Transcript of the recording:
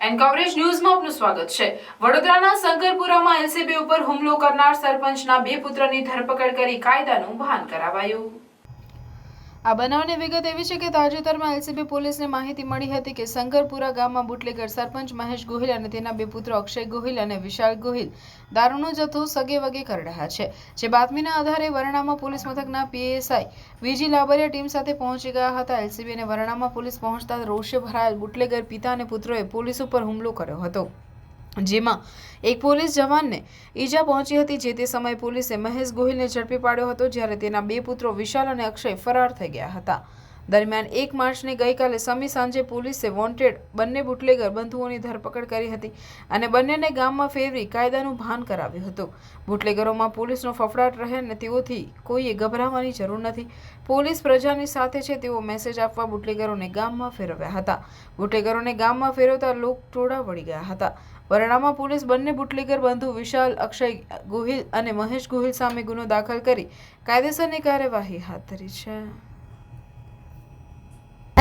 And coverage ન્યૂઝમાં આપનું સ્વાગત છે. વડોદરાના શંકરપુરામાં એલસીબી ઉપર હુમલો કરનાર સરપંચના બે પુત્રની ધરપકડ કરી કાયદાનું ભાન કરાવાયું. આ બનાવની વિગત એવી છે કે તાજેતરમાં એલસીબી પોલીસને માહિતી મળી હતી કે શંકરપુરા ગામમાં બુટલેગર સરપંચ મહેશ ગોહિલ અને તેના બે પુત્ર અક્ષય ગોહિલ અને વિશાલ ગોહિલ દારૂનો જથ્થો સગે વગે કરી રહ્યા છે. જે બાતમીના આધારે વરણામાં પોલીસ મથકના PSI V G Labariya team સાથે પહોંચી ગયા હતા. એલસીબી અને વરણામાં પોલીસ પહોંચતા રોષે ભરાયેલ બુટલેગર પિતા અને પુત્રોએ પોલીસ ઉપર હુમલો કર્યો હતો. જેમાં એક પોલીસ જવાનને ઈજા પહોંચી હતી, જે તે સમયે પોલીસે મહેશ ગોહિલને ઝડપી પાડ્યો હતો, જ્યારે તેના બે પુત્રો વિશાલ અને અક્ષય ફરાર થઈ ગયા હતા. દરમિયાન એક માર્ચને ગઈકાલે સમી સાંજે પોલીસે વોન્ટેડ બંને બુટલેગર બંધુઓની ધરપકડ કરી હતી અને બંનેને ગામમાં ફેરવી કાયદાનું ભાન કરાવ્યું હતું. બુટલેગરોમાં પોલીસનો ફફડાટ રહે અને તેઓથી કોઈએ ગભરાવાની જરૂર નથી. પોલીસ પ્રજાની સાથે છે તેવો મેસેજ આપવા બુટલેગરોને ગામમાં ફેરવ્યા હતા. બુટલેગરોને ગામમાં ફેરવતા લોક ટોળા વળી ગયા હતા. વરણામાં પોલીસ બંને બુટલેગર બંધુ વિશાલ, અક્ષય ગોહિલ અને મહેશ ગોહિલ સામે ગુનો દાખલ કરી કાયદેસરની કાર્યવાહી હાથ ધરી છે.